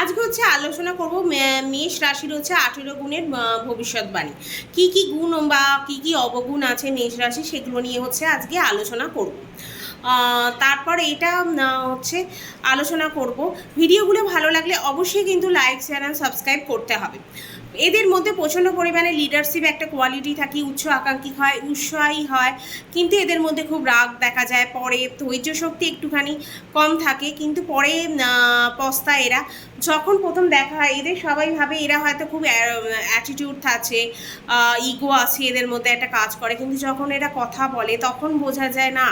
আজকে হচ্ছে আলোচনা করব মেষ রাশির হচ্ছে আঠেরো গুণের ভবিষ্যৎবাণী। কি কি গুণ বা কি কি অবগুণ আছে মেষ রাশি সেগুলো নিয়ে হচ্ছে আজকে আলোচনা করব। তারপর এটা হচ্ছে আলোচনা করব। ভিডিওগুলো ভালো লাগলে অবশ্যই কিন্তু লাইক শেয়ার অ্যান্ড সাবস্ক্রাইব করতে হবে। এদের মধ্যে প্রচণ্ড পরিমাণে লিডারশিপ একটা কোয়ালিটি থাকে উচ্চ আকাঙ্ক্ষী হয় উৎসাহী হয়। কিন্তু এদের মধ্যে খুব রাগ দেখা যায় পরে ধৈর্য শক্তি একটুখানি কম থাকে। কিন্তু পরে আহ, পস্তায় এরা। যখন প্রথম দেখা হয় এদের সবাই ভাবে এরা হয়তো খুব অ্যাটিটিউড আছে ইগো আছে এদের মধ্যে একটা কাজ করে। কিন্তু যখন এরা কথা বলে তখন বোঝা যায় না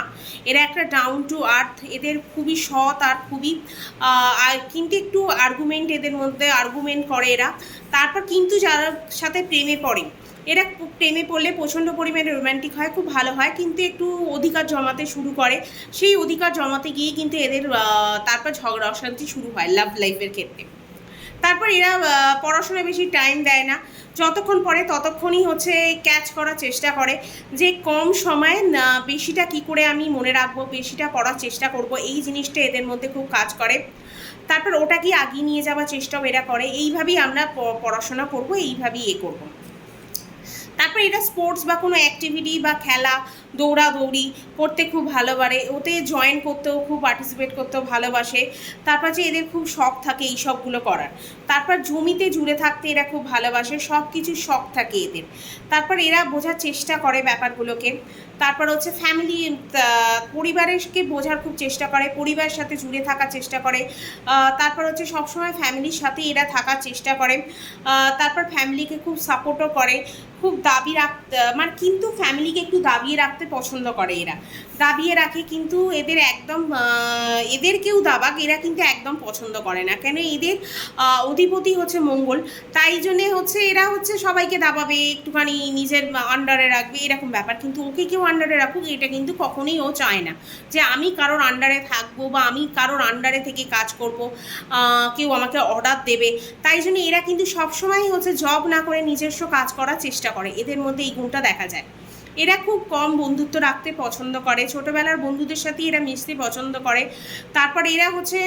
এরা একটা ডাউন টু আর্থ এদের খুবই সৎ আর খুবই কিন্তু একটু আর্গুমেন্ট এদের মধ্যে আর্গুমেন্ট করে এরা। তারপর কিন্তু যারা সাথে প্রেমে পড়ে এরা প্রেমে পড়লে প্রচণ্ড পরিমাণে রোম্যান্টিক হয় খুব ভালো হয় কিন্তু একটু অধিকার জমাতে শুরু করে। সেই অধিকার জমাতে গিয়ে কিন্তু এদের তারপর ঝগড়া অশান্তি শুরু হয় লাভ লাইফের ক্ষেত্রে। তারপর এরা পড়াশোনায় বেশি টাইম দেয় না। যতক্ষণ পড়ে ততক্ষণই হচ্ছে ক্যাচ করার চেষ্টা করে যে কম সময়ে না, বেশিটা কি করে আমি মনে রাখব বেশিটা পড়ার চেষ্টা করব এই জিনিসটা এদের মধ্যে খুব কাজ করে। তারপর ওটাকে আগিয়ে নিয়ে যাওয়ার চেষ্টাও এরা করে। এইভাবেই আমরা পড়াশোনা করব, এইভাবেই এ করব। তারপর এটা স্পোর্টস বা কোনো অ্যাক্টিভিটি বা খেলা, দৌড়াদৌড়ি করতে খুব ভালোবাসে। ওতে জয়েন করতেও খুব পার্টিসিপেট করতেও ভালোবাসে। তারপর যে এদের খুব শখ থাকে এই সবগুলো করার। তারপর জমিতে জুড়ে থাকতে এরা খুব ভালোবাসে সব কিছু শখ থাকে এদের। তারপর এরা বোঝার চেষ্টা করে ব্যাপারগুলোকে। তারপর হচ্ছে ফ্যামিলি পরিবারকে বোঝার খুব চেষ্টা করে, পরিবারের সাথে জুড়ে থাকার চেষ্টা করে। তারপর হচ্ছে সবসময় ফ্যামিলির সাথে এরা থাকার চেষ্টা করে। তারপর ফ্যামিলিকে খুব সাপোর্টও করে। খুব দাবি রাখতে মানে কিন্তু ফ্যামিলিকে একটু দাবিয়ে রাখতে পছন্দ করে এরা। দাবিয়ে রাখে কিন্তু এদের একদম এদের কেউ দাবাক, এরা কিন্তু একদম পছন্দ করে না। কেন এদের অধিপতি হচ্ছে মঙ্গল। তাই জন্যে হচ্ছে এরা হচ্ছে সবাইকে দাবাবে, একটুখানি নিজের আন্ডারে রাখবে, এরকম ব্যাপার। কিন্তু ওকে কেউ আন্ডারে রাখুক, এটা কিন্তু কখনোই ও চায় না। যে আমি কারোর আন্ডারে থাকব বা আমি কারোর আন্ডারে থেকে কাজ করব কেউ আমাকে অর্ডার দেবে। তাই জন্য এরা কিন্তু সবসময় হচ্ছে জব না করে নিজস্ব কাজ করার চেষ্টা করে। এদের মধ্যে এই গুণটা দেখা যায়। এরা খুব কম বন্ধুত্ব রাখতে পছন্দ করে। ছোটোবেলার বন্ধুদের সাথেই এরা মিশতে পছন্দ করে। তারপর এরা হচ্ছে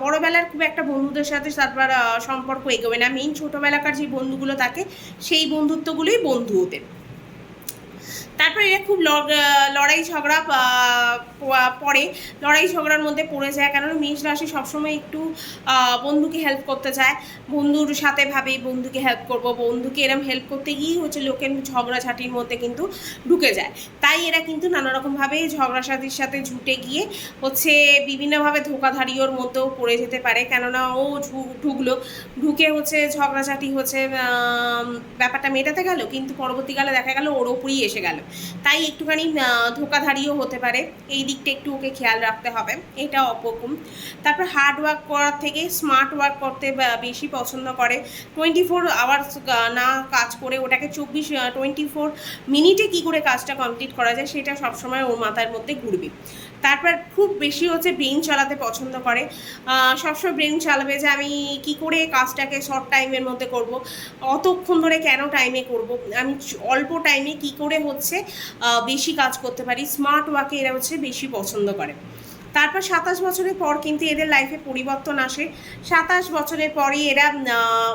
বড়বেলার খুব একটা বন্ধুদের সাথে তারপর সম্পর্ক এগোবে না। মেইন ছোটোবেলাকার যে বন্ধুগুলো থাকে, সেই বন্ধুত্বগুলোই বন্ধু ওদের। তারপর এরা খুব লড়াই ঝগড়া আহ, প- পড়ে। লড়াই ঝগড়ার মধ্যে পড়ে যায় কারণ মেষ রাশি সবসময় একটু বন্ধুকে হেল্প করতে চায়। বন্ধুর সাথে ভাবে বন্ধুকে হেল্প করব বন্ধুকে এরম হেল্প করতে গিয়েই হচ্ছে লোকের ঝগড়াঝাটির মধ্যে কিন্তু ঢুকে যায়। তাই এরা কিন্তু নানা রকমভাবে ঝগড়াঝাটির সাথে ঝুটে গিয়ে হচ্ছে বিভিন্নভাবে ধোকাধারিওর মধ্যেও পড়ে যেতে পারে কেননা ও ঢুকলো। ঢুকে হচ্ছে ঝগড়াঝাটি হচ্ছে ব্যাপারটা মেটাতে গেল কিন্তু পরবর্তীকালে দেখা গেল ওর ওপরই এসে গেল। তাই একটুখানি আহ, ধোকাধারিও হতে পারে। এই দিকটা একটু ওকে খেয়াল রাখতে হবে। এটা অপগুণ তারপর হার্ড ওয়ার্ক করার থেকে স্মার্ট ওয়ার্ক করতে বেশি পছন্দ করে। টোয়েন্টি ফোর আওয়ার্স না কাজ করে ওটাকে চব্বিশ টোয়েন্টি ফোর মিনিটে কী করে কাজটা কমপ্লিট করা যায় সেটা সবসময় ওর মাথার মধ্যে ঘুরবে। তারপর খুব বেশি হচ্ছে ব্রেন চালাতে পছন্দ করে। সবসময় ব্রেন চালাবে যে আমি কি করে কাজটাকে শর্ট টাইমের মধ্যে করব অতক্ষণ ধরে কেন টাইমে করব আমি অল্প টাইমে কি করে হচ্ছে আহ, বেশি কাজ করতে পারি স্মার্ট ওয়ার্কে এরা হচ্ছে বেশি পছন্দ করে। তারপর সাতাশ বছরের পর কিন্তু এদের লাইফে পরিবর্তন আসে। সাতাশ বছরের পরই এরা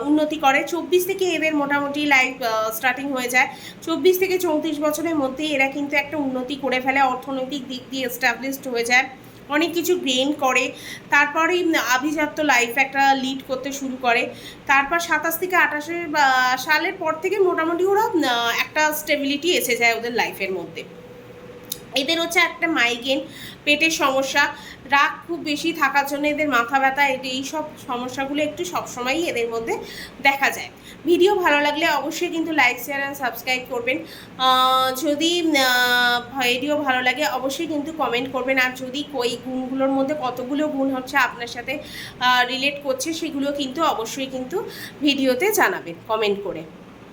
উন্নতি করে। চব্বিশ থেকে এদের মোটামুটি লাইফ স্টার্টিং হয়ে যায়। চব্বিশ থেকে চৌত্রিশ বছরের মধ্যেই এরা কিন্তু একটা উন্নতি করে ফেলে অর্থনৈতিক দিক দিয়ে এস্টাবলিশড হয়ে যায়। অনেক কিছু গেইন করে, তারপরেই আভিজাত্য লাইফ একটা লিড করতে শুরু করে। তারপর সাতাশ থেকে আঠাশে সালের পর থেকে মোটামুটি ওরা একটা স্টেবিলিটি এসে যায় ওদের লাইফের মধ্যে। এদের হচ্ছে একটা মাইগ্রেন পেটের সমস্যা, রাগ খুব বেশি থাকার জন্য এদের মাথা ব্যথা এই সব সমস্যাগুলো একটু সবসময়ই এদের মধ্যে দেখা যায়। ভিডিও ভালো লাগলে অবশ্যই কিন্তু লাইক শেয়ার অ্যান্ড সাবস্ক্রাইব করবেন। যদি ভিডিও ভালো লাগে অবশ্যই কিন্তু কমেন্ট করবেন। আর যদি ওই গুণগুলোর মধ্যে কতগুলো গুণ হচ্ছে আপনার সাথে রিলেট করছে সেগুলো কিন্তু অবশ্যই কিন্তু ভিডিওতে জানাবেন কমেন্ট করে।